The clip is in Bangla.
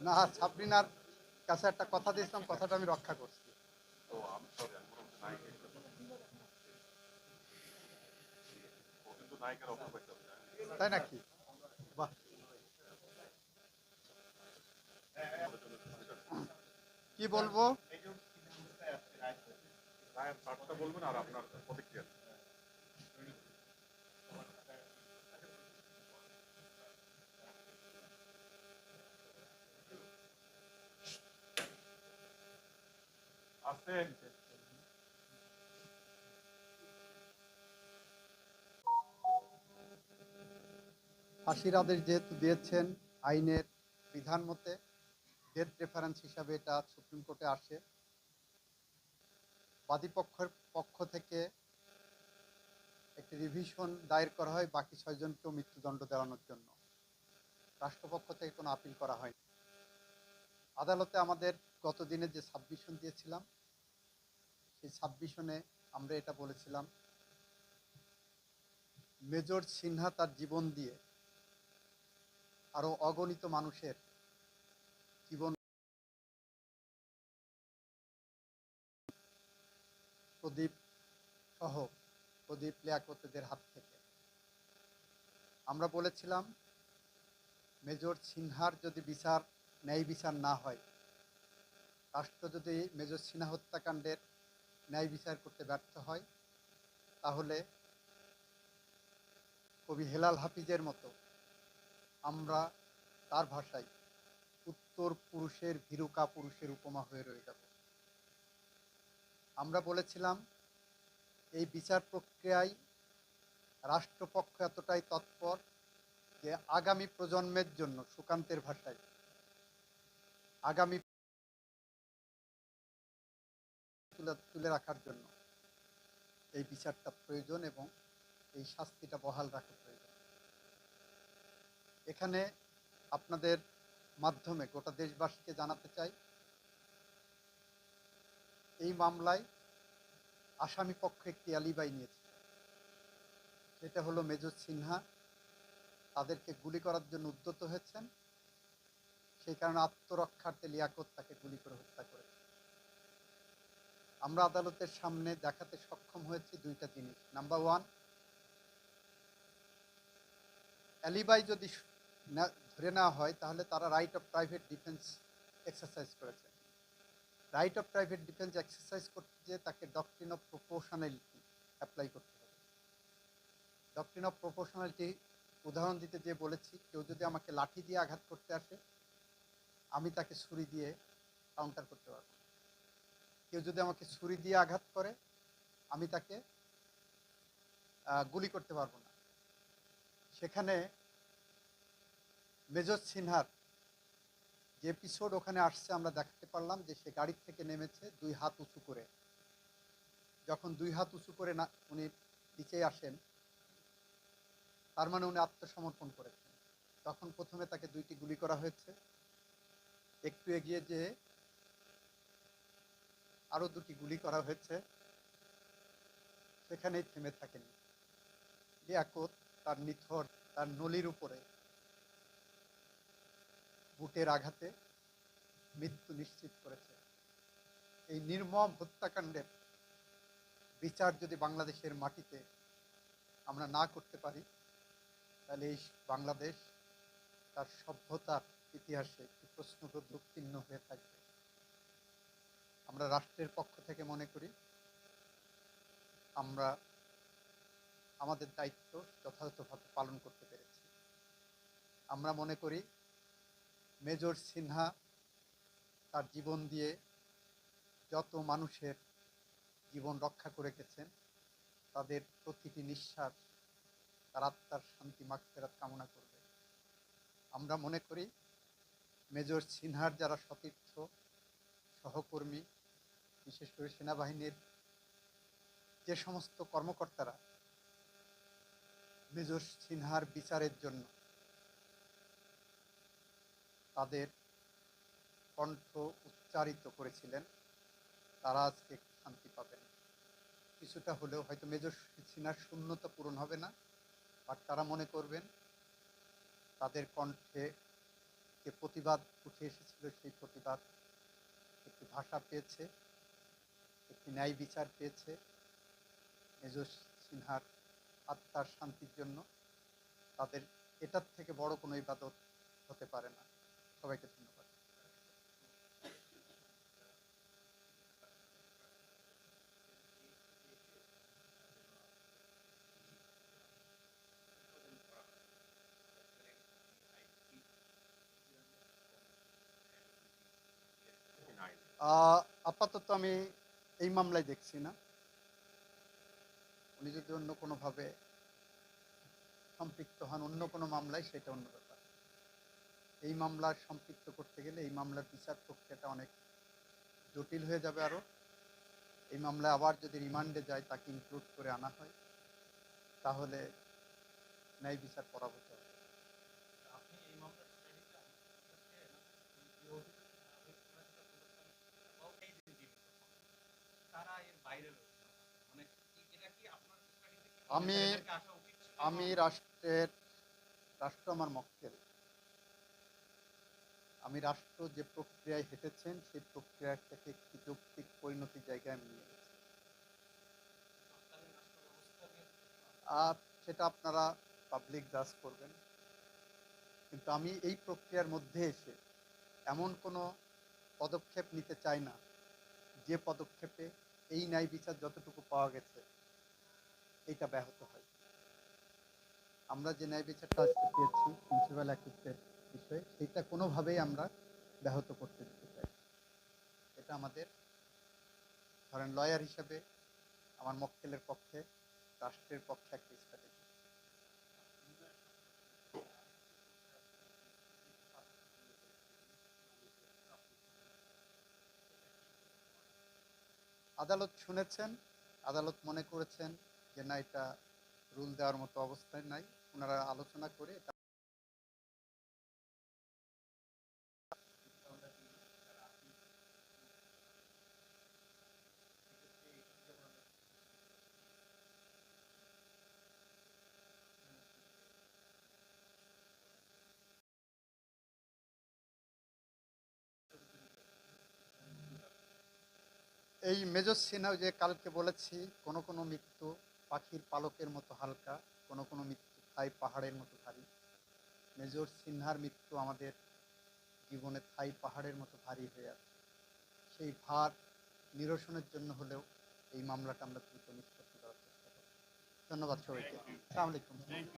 না সাবরিনার কাছে একটা কথা দিয়েছিলাম কথাটা আমি রক্ষা করছি মনে? তাই নাকি বাহ কি বলব বলবেন আর আপনার প্রতিক্রিয়া ফাঁসির আদেশ যেহেতু দিয়েছেন আইনের বিধান মতে ডেথ রেফারেন্স হিসাবে এটা সুপ্রিম কোর্টে আসে। বাদীপক্ষের পক্ষ থেকে একটি রিভিশন দায়ের করা হয় বাকি ছয়জনকেও মৃত্যুদণ্ড দেওয়ানোর জন্য। রাষ্ট্রপক্ষ থেকে কোনো আপিল করা হয়নি। আদালতে আমাদের গত দিনে যে সাবমিশন দিয়েছিলাম সেই সাবমিশনে আমরা এটা বলেছিলাম, মেজর সিনহা তার জীবন দিয়ে আরও অগণিত মানুষের জীবন প্রদীপ সহ প্রদীপ লিয়াকতদের হাত থেকে। আমরা বলেছিলাম, মেজর সিনহার যদি বিচার, ন্যায় বিচার না হয়, রাষ্ট্র যদি মেজর সিনহা হত্যাকাণ্ডের ন্যায় বিচার করতে ব্যর্থ হয়, তাহলে কবি হেলাল হাফিজের মতো আমরা তার ভাষায় উত্তর পুরুষের ভীরুকা পুরুষের উপমা হয়ে রয়ে যাব। আমরা বলেছিলাম, এই বিচার প্রক্রিয়ায় রাষ্ট্রপক্ষ এতটাই তৎপর যে আগামী প্রজন্মের জন্য সুকান্তের ভাষায়, আগামী তুলে তুলে রাখার জন্য। এই বিচারটা প্রয়োজন এবং এই শাস্তিটা বহাল রাখা প্রয়োজন। এখানে আপনাদের মাধ্যমে গোটা দেশবাসীকে জানাতে চাই, এই মামলায় আসামি পক্ষ একটি আলিবাই নিয়েছে। সেটা হলো মেজর সিনহা। তাদেরকে গুলি করার জন্য উদ্যত হয়েছেন। সেই কারণে আত্মরক্ষার্থে লিয়াকত তাকে গুলি করে হত্যা করেছে। আমরা আদালতের সামনে দেখাতে সক্ষম হয়েছি দুইটা জিনিস। নাম্বার ওয়ান অ্যালিবাই যদি ধরে নেওয়া হয়, তাহলে তারা right of private defence exercise করেছে। Right of private defence exercise করতে গিয়ে তাকে ডক্ট্রিন অফ প্রপোর্শনালিটি অ্যাপ্লাই করতে হবে। ডক্ট্রিন অফ প্রপোর্শনালিটি উদাহরণ দিতে যে বলেছি, কেউ যদি আমাকে লাঠি দিয়ে আঘাত করতে আসে, আমি তাকে ছুরি দিয়ে কাউন্টার করতে পারব। কেউ যদি আমাকে ছুরি দিয়ে আঘাত করে, আমি তাকে গুলি করতে পারব না। সেখানে মেজর সিনহার যে এপিসোড ওখানে আসছে, আমরা দেখাতে পারলাম যে সে গাড়ির থেকে নেমেছে দুই হাত উঁচু করে। যখন দুই হাত উঁচু করে না, উনি নিচে আসেন, তার মানে উনি আত্মসমর্পণ করেছেন। তখন প্রথমে তাকে দুইটি গুলি করা হয়েছে। একটু এগিয়ে যে আরও দুটি গুলি করা হয়েছে। সেখানেই থেমে থাকেনি। লিয়াকত তার নিথর, তার নলির উপরে বুটের আঘাতে মৃত্যু নিশ্চিত করেছে। এই নির্মম হত্যাকাণ্ডের বিচার যদি বাংলাদেশের মাটিতে আমরা না করতে পারি, তাহলে এই বাংলাদেশ তার সভ্যতার ইতিহাসে একটি প্রশ্নবোধক চিহ্ন হয়ে থাকবে। আমরা রাষ্ট্রের পক্ষ থেকে মনে করি, আমরা আমাদের দায়িত্ব যথাযথভাবে পালন করতে পেরেছি। আমরা মনে করি, মেজর সিনহা তার জীবন দিয়ে যত মানুষের জীবন রক্ষা করে গেছেন, তাদের প্রতিটি নিঃশ্বাস তার আত্মার শান্তি মাগফেরাত কামনা করবে। আমরা মনে করি, মেজর সিনহার যারা সতীর্থ, সহকর্মী বিশেষ করে সেনাবাহিনীর যে সমস্ত কর্মকর্তারা মেজর সিনহার বিচারের জন্য তাদের কণ্ঠ উচ্চারিত করেছিলেন, তারা আজকে শান্তি পাবেন। কিছুটা হলেও হয়তো মেজর সিনহার শূন্যতা পূরণ হবে না, বাট তারা মনে করবেন তাদের কণ্ঠে যে প্রতিবাদ উঠে এসেছিল, সেই প্রতিবাদ একটি ভাষা পেয়েছে। একটি ন্যায় বিচার পেয়েছে মেজর সিনহার আত্মার শান্তির জন্য। তাদের এটার থেকে বড় কোনো ইবাদত হতে পারে না। সবাইকে ধন্যবাদ। আপাতত আমি এই মামলায় দেখছি না। উনি যদি অন্য কোনোভাবে সম্পৃক্ত হন, অন্য কোনো মামলায়, সেটা অন্য ব্যাপার। এই মামলার সম্পৃক্ত করতে গেলে এই মামলার বিচার প্রক্রিয়াটা অনেক জটিল হয়ে যাবে আরও এই মামলায় আবার যদি রিমান্ডে যায়, তাকে ইনক্লুড করে আনা হয়, তাহলে ন্যায় বিচার পরাভূত হবে আপনি এই মামলার স্টাডিটা তারা এর বাইরে রয়েছে মানে কি- এটা কি আপনার স্টাডিতে কি আমি-? আমি রাষ্ট্রের, রাষ্ট্র আমার মক্কেল। আমি রাষ্ট্র যে প্রক্রিয়ায় হেঁটেছেন, সেই প্রক্রিয়াটাকে একটি যৌক্তিক পরিণতির জায়গায় আমি নিয়ে গেছি। আর সেটা আপনারা পাবলিক জাজ করবেন। কিন্তু আমি এই প্রক্রিয়ার মধ্যে এসে এমন কোনো পদক্ষেপ নিতে চাই না। যে পদক্ষেপে এই ন্যায় বিচার যতটুকু পাওয়া গেছে এইটা ব্যাহত হয়। আমরা যে ন্যায় বিচারটা আজকে পেয়েছি, প্রিন্সিপাল অ্যাকিউটের বিষয়ে, সেটা কোনোভাবেই আমরা ব্যাহত করতে দিতে চাই এটা আমাদের ধরেন লয়ার হিসেবে আমার মক্কেলের পক্ষে, রাষ্ট্রের পক্ষে একটা স্ট্র্যাটেজি আদালত শুনেছেন, আদালত মনে করেছেন যে না, এটা রুল দেওয়ার মতো অবস্থায় নাই। ওনারা আলোচনা করে এই মেজর সিনহাও যে কালকে বলেছি, কোনো কোনো মৃত্যু পাখির পালকের মতো হালকা, কোনো কোনো মৃত্যু থাই পাহাড়ের মতো ভারী। মেজর সিনহার মৃত্যু আমাদের জীবনে থাই পাহাড়ের মতো ভারী হয়ে আছে। সেই ভার নিরসনের জন্য হলেও এই মামলাটা আমরা দ্রুত নিষ্পত্তি করার চেষ্টা করব। ধন্যবাদ সবাইকে। আসসালামু আলাইকুম।